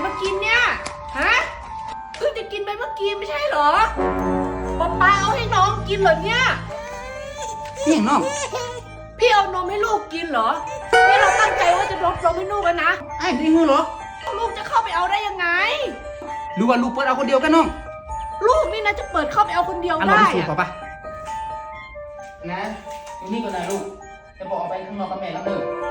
เมไหนมากินเนี่ยฮะเพิ่งจะกินไปเมื่อกี้ไม่ใช่เหรอป๊าป๊าเอาให้น้องกินเหรอเนี่ยพี่อย่างน้องพี่เอานมให้ลูกกินเหรอนี่เราตั้งใจว่าจะลดนมให้ลูกกันนะไอ้ดิ้งเหรอลูกจะเข้าไปเอาได้ยังไงหรือว่าลูกเปิดเอาคนเดียวกันน้องลูกนี่นะจะเปิดเข้าไปเอาคนเดียวได้ไสูอะต่อปะนะอยู่นี่ก่อนนะลูกจะบอกออกไปข้างนอกกับแม่แล้วเด้อ